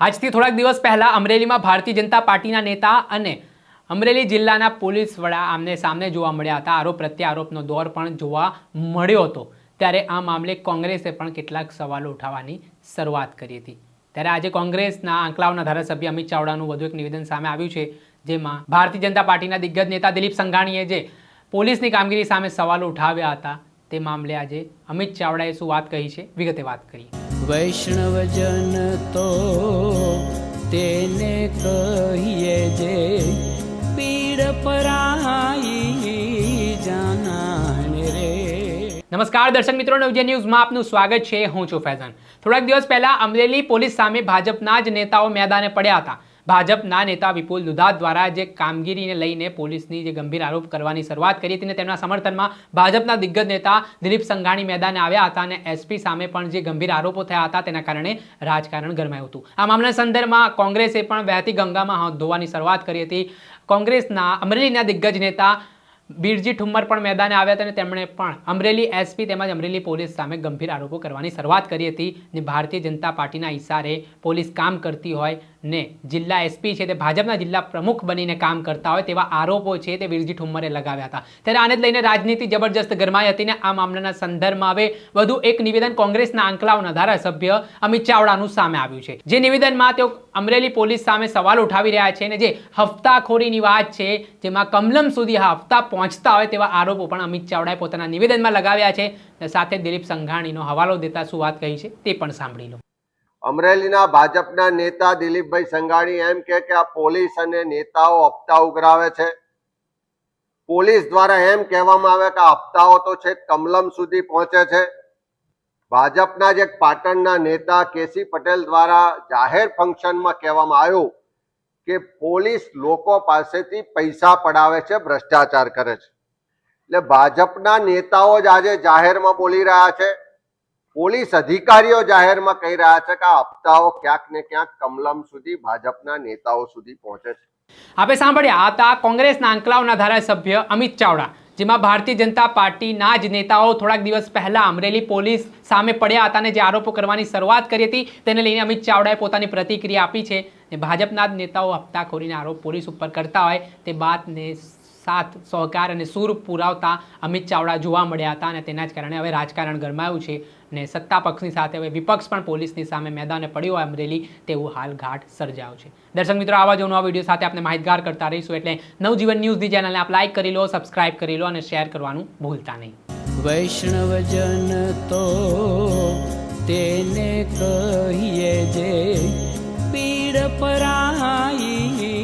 આજથી થોડાક દિવસ પહેલાં અમરેલીમાં ભારતીય જનતા પાર્ટીના નેતા અને અમરેલી જિલ્લાના પોલીસ વડા આમને સામને જોવા મળ્યા હતા. આરોપ પ્રત્યે આરોપનો દોર પણ જોવા મળ્યો હતો. ત્યારે આ મામલે કોંગ્રેસે પણ કેટલાક સવાલો ઉઠાવવાની શરૂઆત કરી હતી. ત્યારે આજે કોંગ્રેસના આંકલાવના ધારાસભ્ય અમિત ચાવડાનું વધુ એક નિવેદન સામે આવ્યું છે, જેમાં ભારતીય જનતા પાર્ટીના દિગ્ગજ નેતા દિલીપ સંઘાણીએ જે પોલીસની કામગીરી સામે સવાલો ઉઠાવ્યા હતા, તે મામલે આજે અમિત ચાવડાએ શું વાત કહી છે? વિગતે વાત કરી વૈષ્ણવજન તો કહીએ જે પીડ પરાઈ જાનાને રે. નમસ્કાર દર્શક મિત્રો નવજે ન્યૂઝમાં આપનું સ્વાગત છે. હું છું ફૈઝાન. થોડાક દિવસ પહેલા અમરેલી પોલીસ સામે ભાજપના જ નેતાઓ મેદાને પડ્યા હતા. ભાજપના નેતા વિપુલ દુધાત દ્વારા જે કામગીરીને લઈને પોલીસની જે ગંભીર આરોપ કરવાની શરૂઆત કરી હતી અને તેમના સમર્થનમાં ભાજપના દિગ્ગજ નેતા દિલીપ સંઘાણી મેદાને આવ્યા હતા અને એસપી સામે પણ જે ગંભીર આરોપો થયા હતા તેના કારણે રાજકારણ ગરમાયું હતું. આ મામલા સંદર્ભમાં કોંગ્રેસે પણ વહેતી ગંગામાં હાથ ધોવાની શરૂઆત કરી હતી. કોંગ્રેસના અમરેલીના દિગ્ગજ નેતા બીરજી ઠુમ્મર પણ મેદાને આવ્યા હતા અને તેમણે પણ અમરેલી એસપી તેમજ અમરેલી પોલીસ સામે ગંભીર આરોપો કરવાની શરૂઆત કરી હતી ને ભારતીય જનતા પાર્ટીના ઇશારે પોલીસ કામ કરતી હોય ને જિલ્લા એસપી છે તે ભાજપના જિલ્લા પ્રમુખ બનીને કામ કરતા હોય તેવા આરોપો છે તે વિરજી ઠુમ્મરે લગાવ્યા હતા. ત્યારે આને જ લઈને રાજનીતિ જબરજસ્ત ગરમાઈ હતી ને આ મામલાના સંદર્ભમાં હવે વધુ એક નિવેદન કોંગ્રેસના આંકલાઓના ધારાસભ્ય અમિત ચાવડાનું સામે આવ્યું છે. જે નિવેદનમાં તેઓ અમરેલી પોલીસ સામે સવાલ ઉઠાવી રહ્યા છે ને જે હફતાખોરીની વાત છે જેમાં કમલમ સુધી આ હફતા પહોંચતા હોય તેવા આરોપો પણ અમિત ચાવડાએ પોતાના નિવેદનમાં લગાવ્યા છે અને સાથે દિલીપ સંઘાણીનો હવાલો દેતા શું વાત કહી છે તે પણ સાંભળી લો. અમરેલીના ભાજપના નેતા દિલીપભાઈ સંઘાણી એમ કે આ પોલીસ અને નેતાઓ હપ્તા ઉઘરાવે છે. પોલીસ દ્વારા એમ કહેવામાં આવે કે હપ્તાઓ તો છે કમલમ સુધી પહોંચે છે. ભાજપના જે પાટણના નેતા કેસી પટેલ દ્વારા જાહેર ફંક્શનમાં કહેવામાં આવ્યું કે પોલીસ લોકો પાસેથી પૈસા પડાવે છે, ભ્રષ્ટાચાર કરે છે. એટલે ભાજપના નેતાઓ જ આજે જાહેરમાં બોલી રહ્યા છે. પોલીસ અધિકારીઓ જાહેરમાં કહી રહ્યા છે કે આ હપ્તાઓ ક્યાંક ને ક્યાંક કમલમ સુધી ભાજપના નેતાઓ સુધી પહોંચે છે. આપણે સાંભળ્યા હતા કોંગ્રેસના અંકલાવના ધારાસભ્ય અમિત ચાવડા. જેમાં ભારતીય જનતા પાર્ટીના જ નેતાઓ થોડાક દિવસ પહેલા અમરેલી પોલીસ સામે પડ્યા હતા અને જે આરોપો કરવાની શરૂઆત કરી હતી, તેને લઈને અમિત ચાવડાએ પોતાની પ્રતિક્રિયા આપી છે. ભાજપના જ નેતાઓ હપ્તાખોરીના આરોપ પોલીસ ઉપર કરતા હોય, તે બાતને સાથ સહકાર અને સૂર પુરાવતા અમિત ચાવડા જોવા મળ્યા હતા અને તેના જ કારણે હવે રાજકારણ ગરમાયું છે ને સત્તા પક્ષની સાથે હવે વિપક્ષ પણ પોલીસની સામે મેદાને પડ્યો અમરેલી તેવું હાલ ઘાટ સર્જાયો છે. દર્શક મિત્રો, આવા જ નવા વીડિયો સાથે આપણે માહિતગાર કરતા રહીશું એટલે નવજીવન ન્યૂઝની ચેનલને આપ લાઇક કરી લો સબસ્ક્રાઇબ કરી લો અને શેર કરવાનું ભૂલતા નહીં. વૈષ્ણવજન તો તેને કહીએ જે પીડ પરાઈ